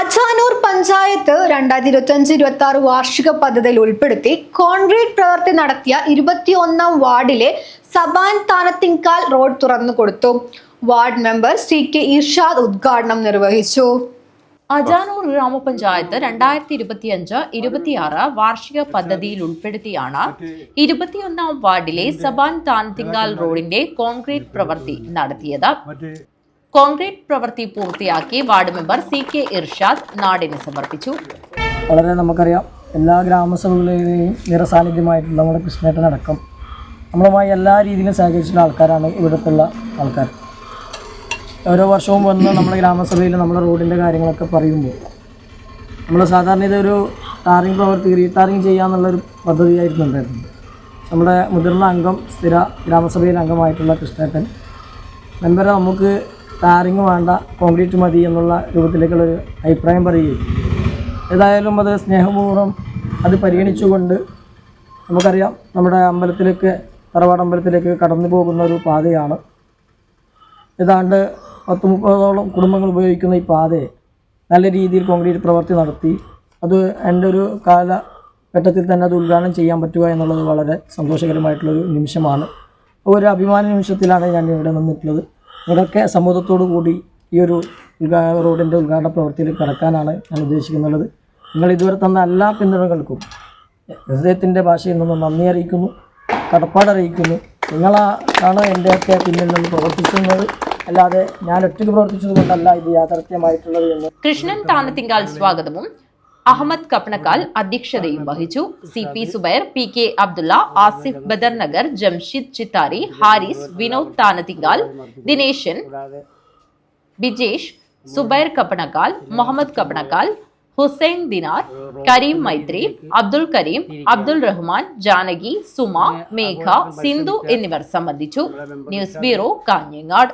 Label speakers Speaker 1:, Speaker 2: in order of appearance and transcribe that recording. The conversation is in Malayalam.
Speaker 1: അജാനൂർ പഞ്ചായത്ത് രണ്ടായിരത്തി ഇരുപത്തി അഞ്ച് ഇരുപത്തി ആറ് വാർഷിക പദ്ധതിയിൽ ഉൾപ്പെടുത്തി കോൺക്രീറ്റ് പ്രവൃത്തി നടത്തിയ ഇരുപത്തിയൊന്നാം വാർഡിലെ സബാൻ താനത്തിങ്കാൽ റോഡ് തുറന്നു കൊടുത്തു. Ward member C K Irshad ഉദ്ഘാടനം നിർവഹിച്ചു.
Speaker 2: അജാനൂർ ഗ്രാമപഞ്ചായത്ത് രണ്ടായിരത്തി ഇരുപത്തിയഞ്ച് ഇരുപത്തിയാറ് വാർഷിക പദ്ധതിയിൽ ഉൾപ്പെടുത്തിയാണ് ഇരുപത്തിയൊന്നാം വാർഡിലെ സബാൻ താൻതിങ്കാൽ റോഡിന്റെ കോൺക്രീറ്റ് പ്രവൃത്തി നടത്തിയത്. കോൺക്രീറ്റ് പ്രവൃത്തി പൂർത്തിയാക്കി ward member C K Irshad നാടിന് സമർപ്പിച്ചു.
Speaker 3: വളരെ നമുക്കറിയാം എല്ലാ ഗ്രാമസഭകളിലെയും നിറസാന്നിധ്യമായിട്ടുള്ള നമ്മുടെ കൃഷ്ണേട്ടനടക്കം നമ്മളുമായി എല്ലാ രീതിയിലും സഹകരിച്ചിട്ടുള്ള ആൾക്കാരാണ് ഇവിടുത്തുള്ള ആൾക്കാർ. ഓരോ വർഷവും വന്ന് നമ്മുടെ ഗ്രാമസഭയിൽ നമ്മുടെ റോഡിന്റെ കാര്യങ്ങളൊക്കെ പറയുമ്പോൾ നമ്മൾ സാധാരണ ഇതൊരു ടാറിങ് പ്രവർത്തി റീടാറിങ് ചെയ്യാമെന്നുള്ളൊരു പദ്ധതിയായിരുന്നു ഉണ്ടായിരുന്നത്. നമ്മുടെ മുതിർന്ന അംഗം സ്ഥിര ഗ്രാമസഭയിലെ അംഗമായിട്ടുള്ള കൃഷ്ണേട്ടൻ മെമ്പറെ നമുക്ക് ടാറിങ് വേണ്ട കോൺക്രീറ്റ് മതി എന്നുള്ള രൂപത്തിലേക്കുള്ളൊരു അഭിപ്രായം പറയുകയും ഏതായാലും അത് സ്നേഹപൂർവം അത് പരിഗണിച്ചുകൊണ്ട് നമുക്കറിയാം നമ്മുടെ അമ്പലത്തിലേക്ക് തറവാട് അമ്പലത്തിലേക്ക് കടന്നു പോകുന്ന ഒരു പാതയാണ്. ഏതാണ്ട് പത്ത് മുപ്പതോളം കുടുംബങ്ങൾ ഉപയോഗിക്കുന്ന ഈ പാതയെ നല്ല രീതിയിൽ കോൺക്രീറ്റ് പ്രവൃത്തി നടത്തി അത് എന്റെ ഒരു കാലഘട്ടത്തിൽ തന്നെ അത് ഉദ്ഘാടനം ചെയ്യാൻ പറ്റുക എന്നുള്ളത് വളരെ സന്തോഷകരമായിട്ടുള്ളൊരു നിമിഷമാണ്. ഒരു അഭിമാന നിമിഷത്തിലാണ് ഞാൻ ഇവിടെ നിന്നിട്ടുള്ളത്. ഇവിടെയൊക്കെ സമ്മതത്തോടു കൂടി ഈ ഒരു റോഡിന്റെ ഉദ്ഘാടന പ്രവൃത്തിയിൽ കടക്കാനാണ് ഞാൻ ഉദ്ദേശിക്കുന്നുള്ളത്. നിങ്ങൾ ഇതുവരെ തന്ന എല്ലാ പിന്തുണകൾക്കും ഹൃദയത്തിന്റെ ഭാഷയിൽ നിന്ന് നന്ദി അറിയിക്കുന്നു കടപ്പാട് അറിയിക്കുന്നു. നിങ്ങളാണ് എന്റെയൊക്കെ പിന്നിൽ നിന്ന് പ്രവർത്തിക്കുന്നത്. അല്ലാതെ ഞാൻ ഒറ്റയ്ക്ക് പ്രവർത്തിച്ചത് കൊണ്ടല്ല ഇത് യാഥാർത്ഥ്യമായിട്ടുള്ളത് എന്ന്.
Speaker 2: കൃഷ്ണൻ താനത്തിങ്കാൽ സ്വാഗതവും അഹമ്മദ് കപ്പണക്കാൽ അധ്യക്ഷതയും വഹിച്ചു. C P Subair P K Abdulla Asif Badar Nagar Jamshid Chittari Haris Vinod Thanathingal Dineshan Bijesh Subair Kappanakkal Muhammad Kappanakkal Hussain Dinar Kareem Maithri Abdul Kareem Abdul Rahman Janaki Suma Megha Sindhu എന്നിവർ സംബന്ധിച്ചു. News bureau Kanhangad.